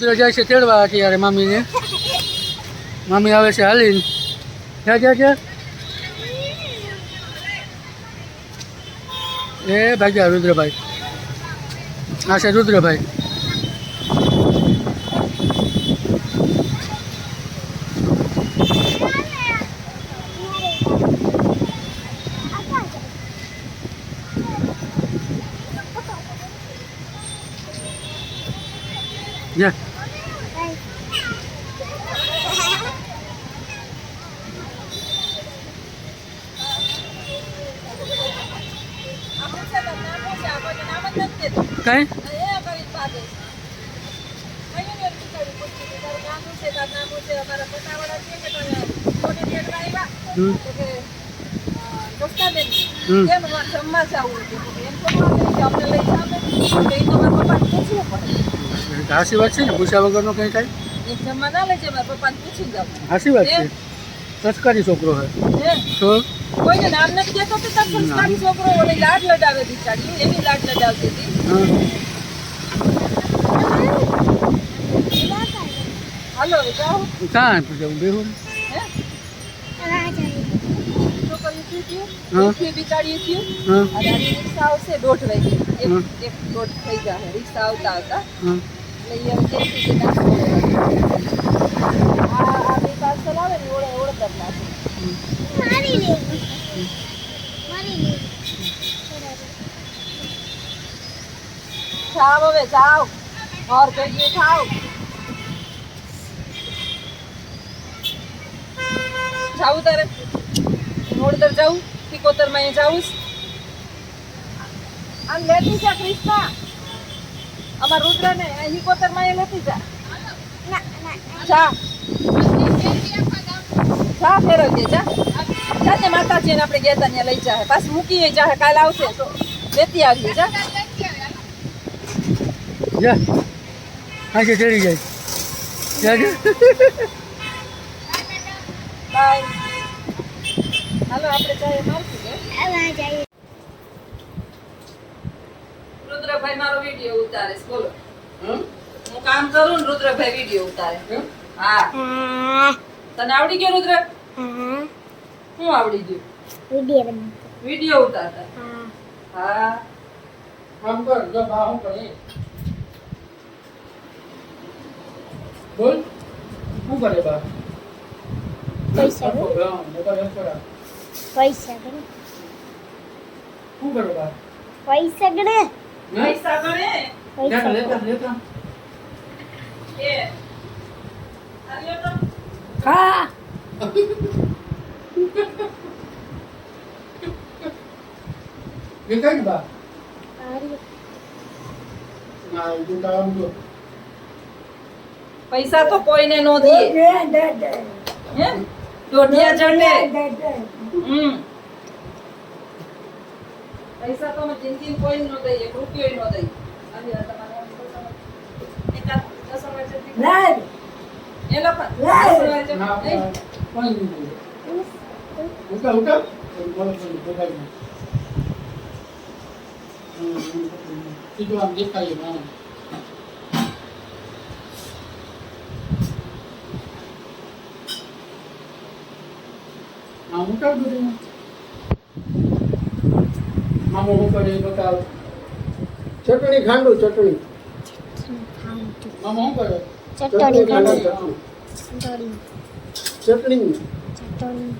રુદ્ર જાય છે, તેડવા અત્યારે મામીને. મામી આવે છે હાલીને. ક્યાં ક્યાં ક્યાં એ ભાગ્યા રુદ્રભાઈ. આ છે રુદ્રભાઈ. જા. કઈ. હાસી વાત છે ને? પૂછ્યા વગરનો કંઈ થાય હાસી વાત છે? સંસ્કારી છોકરો હે. તો? કોઈને નામ નથી દેતો કે સંસ્કારી છોકરો? ઓલે લાડ લડાવે બિચારી. એની લાડ લડાવતી હતી. હા હાલો હવે જાઓ. કાં પૂછ્યા હું બેહું. હે? છોકરી થયું હા. થયું બિચારી થયું હા. અને આની રિક્ષા આવશે દોઢ વાગે. એક હમ. એક દોઢ થઈ જાય રિક્ષા આવતા આવતા. હા. એટલે એ જેથી કે નાસ્તો લેવા. આ આ બે પાર્સલ આવે ને ઓળે ઓળખ જ નાખે. જાવ હવે જાવ ઘર ભેગી થાવ જાવું તારે મોડદર જાવું પિકોતરમાં જાવું આમ લેતી જા ક્રિષ્ના અમાર રુદ્ર ને હિકોતરમાં લેતી જા જા જા ફેરવજે જા જાતે માતાજીને આપણે ગયા તા ત્યાં લઈ જાય પાછું મૂકીએ જાય કાલ આવશે તો લેતી આવીએ જા જા. હાંચે ચડી જાય જા જા. બાય હાલો આપણે ચાય મારશું જઈએ રુદ્રભાઈ મારો વિડિયો ઉતારે બોલો. હમ? હું કામ કરું ને રુદ્રભાઈ વીડિયો ઉતારે? હા. તને આવડી ગયો રુદ્ર? શું આવડી ગયું? વિડિયો ઉતારતા. હા. આમ કર જો બા હું કરે બોલ શું કરે બા પૈસા ગણ. હા, મોટા એમ કરા. પૈસા ગણે શું કરે બા પૈસા ગણે હે? પૈસા ગણે લેતા, પૈસા લેતા, લેતા. એ આ લ્યો તો. હા દેખાય ને બા આર્ય. ના ઊભું તો આમ જો. પૈસા તો કોઈને નો દે એમ? દોઢિયા ચડે હમ. પૈસા તો જિંદગી કોઈ નો દઈએ એક રૂપિયો નો દઈએ. તમારા એકાદ દસ વાર જેટલી- એ લોકો દસ વાર જેટલી- ના, નહીં? કોઈ નહીં બોલે. ઉઠા, ઉઠા. બોલો, બોલો, બોલાય નહીં. હમ, હમ, હમ. સીધું આમ દેખાય એમ, આમ. આમ ઉઠાવ બધું. મામો એ બતાવ. ચટણી ખાંડું ચટણી મામો શું કરે ચટણી ખાંડુ ચટણી ચટણી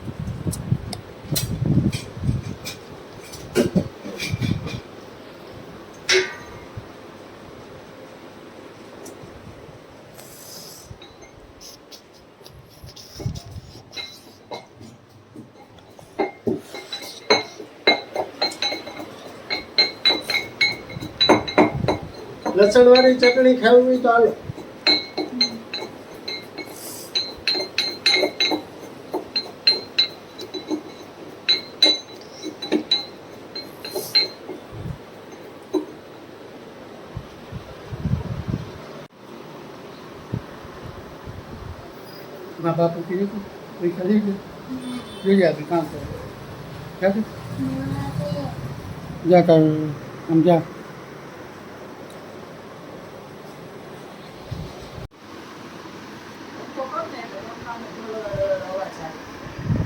ચટણી ચટણી લસણ વાળી ચટણી ખાવી હોય તો હાલો. મા બાપુ કીધું પૈસા લઈ ગયો આપણે કામ કરે. જા કર આમ જા આમ અવાજ આવે. આજે ખુરશી ઉપર બેઠા કા બા લાગે છે તો તે. જતી. ઓલા બેન, ઓલા, અ, મોટવાડિયા ઓલા બેન છે, વડોદરાના વર્ષાબેન મોટવાડિયા. એની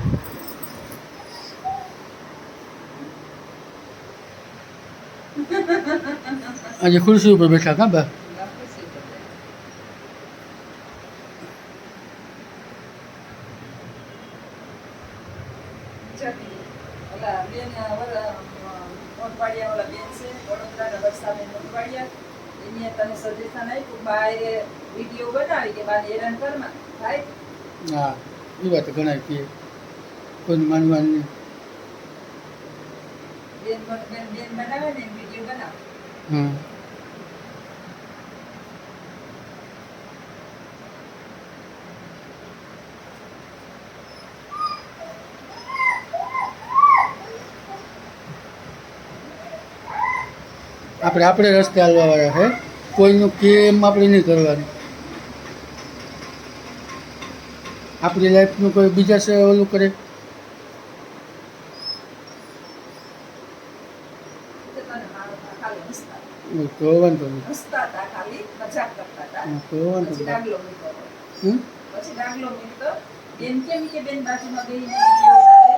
તને suggestion આપ્યું, બાએ વીડિયો બનાવી કે બાને હેરાન કરમાં. થાય? હા એ વાત ઘણા કહે કોઈ માનવાની નહીં. બેન બન- બેન- બેન બનાવે ને બનાવે આપણે આપણે રસ્તે હાલવા વાળા છે કોઈનું કેમ આપણે નહીં કરવાનું. આપણી લાઈફનું કોઈ બીજા ઓલું કરે તો તને મારો ખાલી હસતા તો વાંધો નહીં. હસતા હતા ખાલી મજાક કરતા હતા. તો વાંધો પછી ડાગલો મૂક્યો હમ? પછી ડાગલો મૂક્યો બેન કેમ કે બેન બાજુમાં ગઈ ને વીડિયો ઉતારે.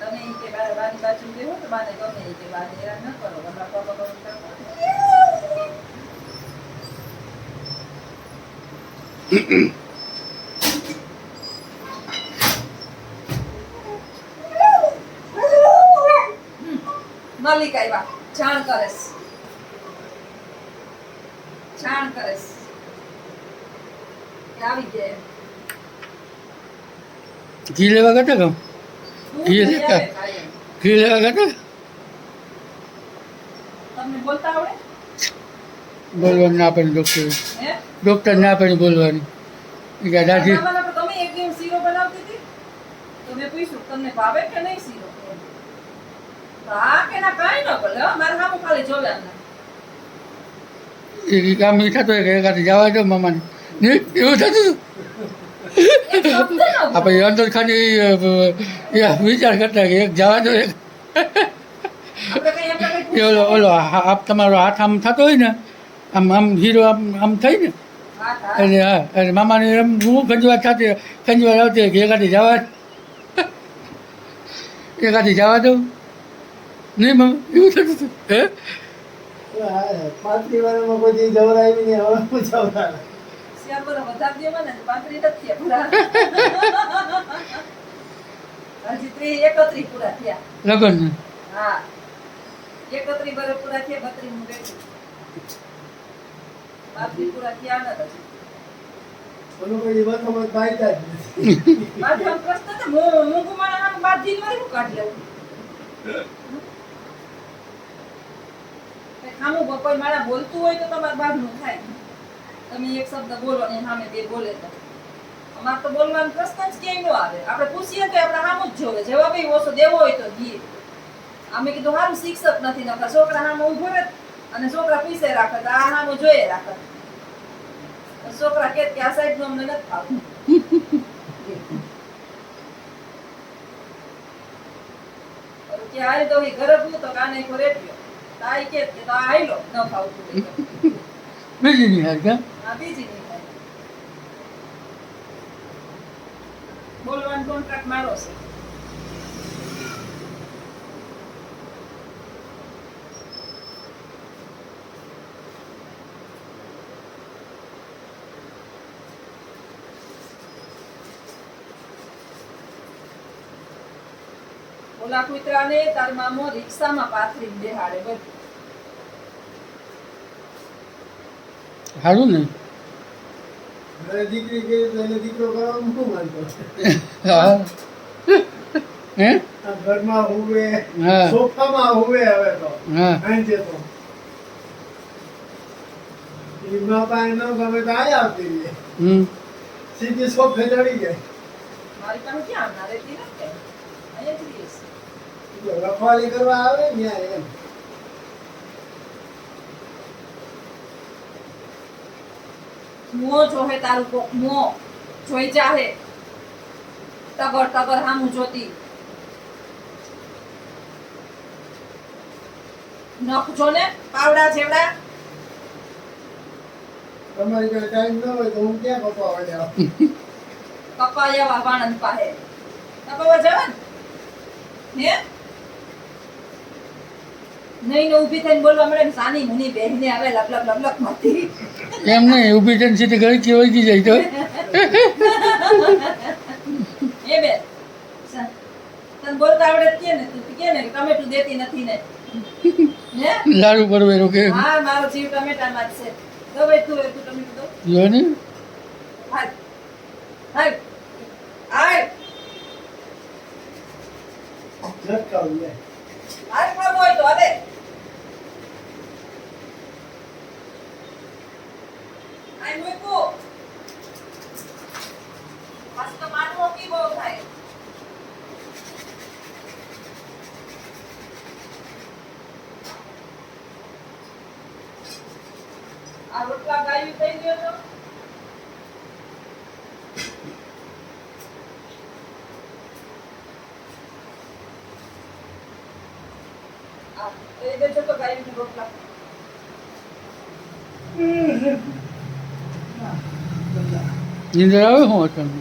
તમે કે બાની બાજુ બેહો તો બાને ગમે કે બાને હેરાન ન કરો ગમે પાપા કરો. મલિક આવ્યા. જાણ કરે જાણ કરેસ કે આવી ઘી લેવા ગયા હતા ઘી લેતા. ઘી લેવા ગયા હતા તમને બોલતા આવડે? બોલવાની ના પડે ડૉક્ટર ડૉક્ટર ના પડે બોલવાની. એ કે દાદી મામાના પર તમે એક દિવસ શીરો બનાવતી હતી? તો મેં પૂછ્યું તમને ભાવે કે નહીં શીરો? હા કે ના કાંઈ ન બોલે હો. મારે ખાલી જોવે દો મામાને. એવું થતું. આપણે અંદર ખાલી વિચાર કરતા કે એક જવા દો એક ઓલો ઓલો હા- આપ તમારો હાથ આમ થતો હોય ને આમ આમ હીરો આમ આમ થઈ ને. એટલે હા એટલે મામાને એમ હું ખંજવાત થતી ખંજવાત આવતી હોય કે એકાદી જવા એકાદી જવા દઉં નહીં મમ્મી એવું થતું હતું હે પાંત્રી વાળામાં કોઈ જવરાવી ને હવે હું જવરાવે શિયાળ બધા દેવા ને પાંત્રી નથી પૂરા. હજી ત્રીસ એકત્રીસ પૂરા થયા. લગન હા. એકત્રીસ વર્ષ પૂરા થયા બત્રીસ હું બેઠી. પાંત્રીસ પૂરા થયા નથી ઓલું કોઈ દી વખત બાયતા જ નથી. માથે આમ પ્રશ્ન છે, મો- મૂકું માણસ આમ બાંધીને મારી શું કાઢ લેવું? કંઈ ખામું બ- કોઈ બોલતું હોય તો તમારે બહારનું થાય. તમે એક શબ્દ બોલો ને સામે બે બોલે તો. અમારે તો બોલવાનો પ્રશ્ન જ ક્યાંય ન આવે. આપણે પૂછીએ તો આપણે સામું જ જોવે. જવાબ ઓછો દેવો હોય તો દઈએ. અમે કીધું સારું શિક્ષક નથી નકર છોકરા સામે ઊભો રહે અને છોકરા પીસે રાખે તો આ સામું જોઈએ રાખે તો છોકરા કે આ સાઈડનું અમને નથી ફાવતું કે હાલ તો ઈ ઘરે પૂતો કાને કો રેટ્યો તાઈ કે તો આઈલો ન ફાવતું તો. બીજી નહીં હાલ કા આ બીજી નહીં થાય. બોલવાનો કોન્ટ્રાક્ટ મારો છે. ઓલા કુતરાને તાર મામો રિક્ષામાં પાથરી બેહાડે બધું. સારું ને? દીકરી કરી તો એને દીકરો કરવાનું શું માનતો હા. હે? ઘરમાં હુવે સોફામાં હુવે હવે તો. હા. સાંજે તો. એમાં પાસે ન ગમે તો આય આવતી સીધી સોફે ચડી જાય. મારી પાસે ક્યાં? ના રહેતી નથી. અહીંયા જ રહીશ રખવાલી કરવા આવે ને ત્યાં એમ. મો જોહે તારું કોક મો જોઈ જાહે. તગર તગર હામું જોતી. નખ જો ને પાવડા જેવડા. તમારી જોડે ટાઈમ ન હોય તો હું ક્યાં કપાવા કપા કપાયા વાણંદ પાસે. કપાવા જવા ને હે? નહીં ને ઊભી થઈને બોલવા મળે સાની મુની બહેને આવે લપ લપ લપ લપ મતી એમ નહીં ઊભી થઈને સીધી ગળકી વળગી જાય તો. એ બે. તને બોલતા આવડે જ કે ને તું? કે ને ટમેટું દેતી નથી ને? હે? લાડુ પરવેરો કે? હા મારો જીવ ટમેટામાં જ છે. તો ભાઈ તું તું ટમેટું દો. જો ને. હાલ. હાલ. હાલ. લટકાવું લે. હાલ ખાવું હોય તો હવે. આ રોટલા ગાયું થઈ ગયો તો? આ એ દેજો તો ગાયું રોટલા. નીંદર આવે હું અચાનક?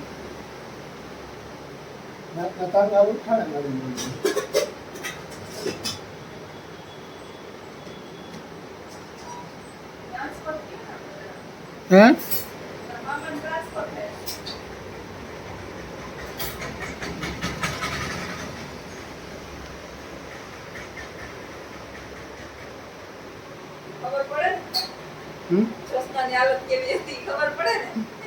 હે? ખબર પડે ને? હમ? ચશ્માની હાલત કેવી હતી ખબર પડે ને?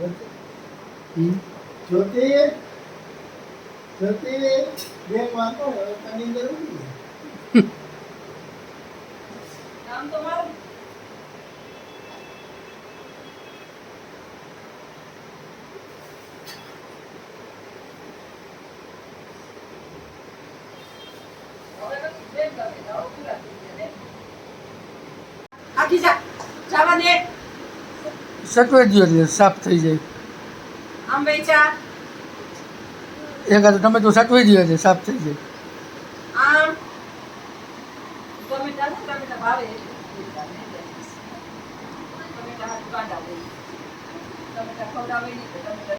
હમ? જ્યોતિ જ્યોતિ બે વાંકો તની અંદર ઉડી ગઈ. નામ તો મારું હવે નથી બેન તમે જાઓ પૂરા થઈ ગયા ને આખી જા જવા દે સટવે દો એટલે સાફ થઈ જાય. આમ વેચા એકાદ તમે તો સટવી દો એટલે સાફ થઈ જાય. આમ. ટમેટા ટમેટા ભાવે? ટમેટા ટમેટા ખવડાવે નહીં ટમેટા